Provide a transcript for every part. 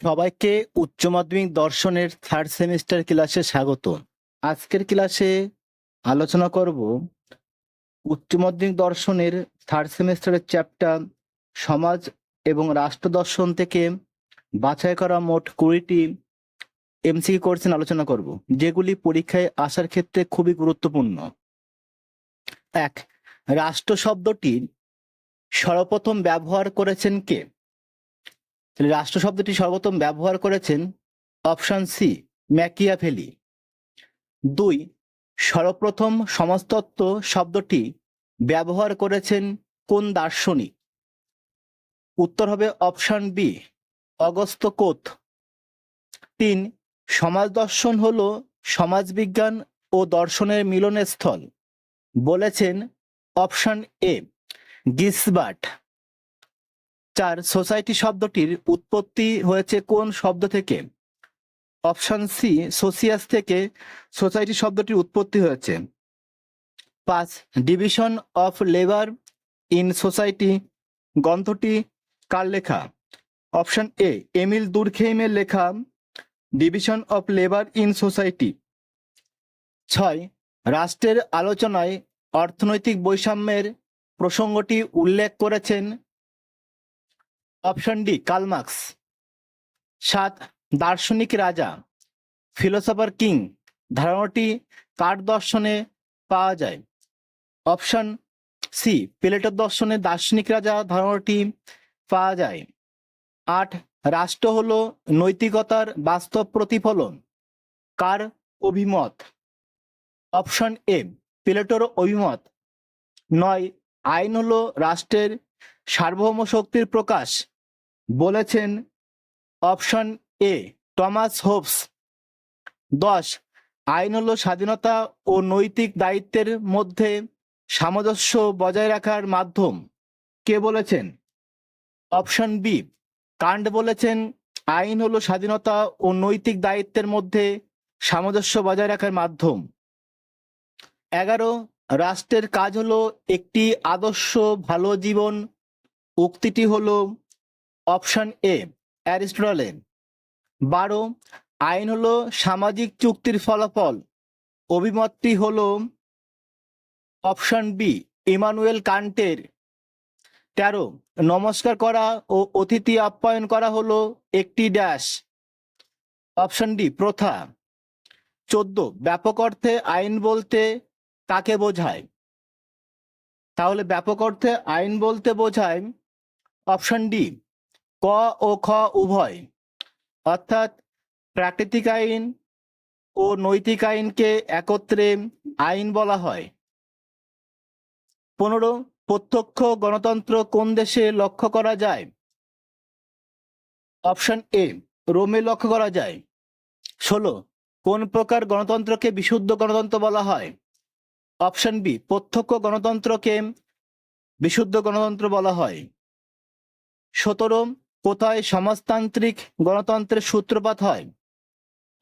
সবাইকে উচ্চ মাধ্যমিক দর্শনের থার্ড সেমিস্টার ক্লাসে স্বাগত। আজকের ক্লাসে আলোচনা করব উচ্চ মাধ্যমিক দর্শনের থার্ড সেমিস্টারের চ্যাপ্টার সমাজ এবং রাষ্ট্র দর্শন থেকে বাছাই করা মোট কুড়িটি এমসিকি কোর্সেন আলোচনা করব, যেগুলি পরীক্ষায় আসার ক্ষেত্রে খুবই গুরুত্বপূর্ণ। এক, রাষ্ট্র শব্দটি সর্বপ্রথম ব্যবহার করেছেন কে? তাহলে রাষ্ট্র শব্দটি সর্বপ্রথম ব্যবহার করেছেন অপশন সি, ম্যাকিয়াভেলি। দুই, সর্বপ্রথম সমাজতত্ত্ব শব্দটি ব্যবহার করেছেন কোন দার্শনিক? উত্তর হবে অপশন বি অগস্ত কোথ তিন, সমাজ দর্শন হল সমাজবিজ্ঞান ও দর্শনের মিলনস্থল, বলেছেন অপশন এ গিসবাট চার সোসাইটি শব্দটির উৎপত্তি হয়েছে কোন শব্দ থেকে? অপশন সি সোসিয়াস থেকে সোসাইটি শব্দটির উৎপত্তি হয়েছে। পাঁচ division of labour in society গ্রন্থটি কার লেখা? অপশন এ এমিল দুর্খেইমের লেখা division of labour in society ছয়, রাষ্ট্রের আলোচনায় অর্থনৈতিক বৈষম্যের প্রসঙ্গটি উল্লেখ করেছেন অপশন ডি কালমার্কস সাত, দার্শনিক রাজা, ফিলোসফার কিং, ধারণাটি কার দর্শনে পাওয়া যায়? অপশন সি, প্লেটোর দর্শনে দার্শনিক রাজা ধারণাটি পাওয়া যায়। আট, রাষ্ট্র হল নৈতিকতার বাস্তব প্রতিফলন। কার অভিমত? অপশন এ, প্লেটোর অভিমত। নয়, আইন হলো রাষ্ট্রের সার্বভৌম শক্তির প্রকাশ। বলেছেন অপশন এ, টমাস হোবস। দশ আইন হলো স্বাধীনতা ও নৈতিক দায়িত্বের মধ্যে সামঞ্জস্য বজায় রাখার মাধ্যম কে বলেছেন? অপশন বি, কান্ড বলেছেন আইন হলো স্বাধীনতা ও নৈতিক দায়িত্বের মধ্যে সামঞ্জস্য বজায় রাখার মাধ্যম। এগারো, রাষ্ট্রের কাজ হলো একটি আদর্শ ভালো জীবন। উক্তিটি হলো অপশন এ অ্যারিস্টটলের বারো, আইন হলো সামাজিক চুক্তির ফলাফল। অভিমতটি হল অপশন বি, ইমানুয়েল কান্টের। তেরো, নমস্কার করা ও অতিথি আপ্যায়ন করা হলো একটি ড্যাশ। অপশন ডি, প্রথা। চোদ্দ, ব্যাপক অর্থে আইন বলতে কাকে বোঝায়? তাহলে ব্যাপক অর্থে আইন বলতে বোঝায় অপশন ডি ক ও খ উভয়। অর্থাৎ প্রাকৃতিক আইন ও নৈতিক আইনকে একত্রে আইন বলা হয়। পনেরো, প্রত্যক্ষ গণতন্ত্র কোন দেশে লক্ষ্য করা যায়? অপশন এ, রোমে লক্ষ্য করা যায়। ষোলো, কোন প্রকার গণতন্ত্রকে বিশুদ্ধ গণতন্ত্র বলা হয়? অপশন বি, প্রত্যক্ষ গণতন্ত্রকে বিশুদ্ধ গণতন্ত্র বলা হয়। সতেরো কোথায় সমাজতান্ত্রিক গণতন্ত্রের সূত্রপাত হয়?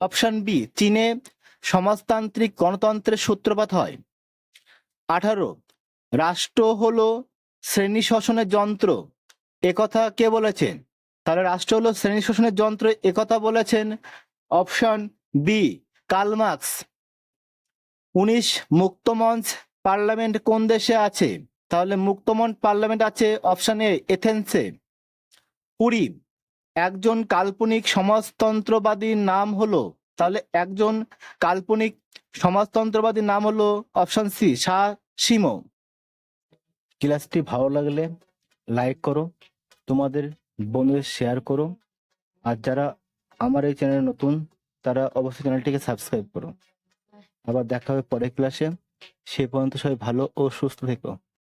অপশন বি, চীনে সমাজতান্ত্রিক গণতন্ত্রের সূত্রপাত হয়। আঠারো, রাষ্ট্র হল শ্রেণি শাসনের যন্ত্র। একথা কে বলেছেন? তাহলে রাষ্ট্র হলো শ্রেণি শাসনের যন্ত্র একথা বলেছেন অপশন বি কালমার্কস উনিশ, মুক্তমঞ্চ পার্লামেন্ট কোন দেশে আছে? তাহলে মুক্তমঞ্চ পার্লামেন্ট আছে অপশন এ, এথেন্সে। কুড়ি একজন কাল্পনিক সমাজতন্ত্রবাদীর নাম হলো, তাহলে একজন কাল্পনিক সমাজতন্ত্রবাদীর নাম হলো অপশন সি শাহ সিমো ক্লাসটি ভালো লাগলে লাইক করো, তোমাদের বন্ধুদের শেয়ার করো, আর যারা আমার এই চ্যানেলে নতুন, তারা অবশ্যই চ্যানেলটিকে সাবস্ক্রাইব করো। আবার দেখা হবে পরের ক্লাসে সে পর্যন্ত সবাই ভালো ও সুস্থ থেকো।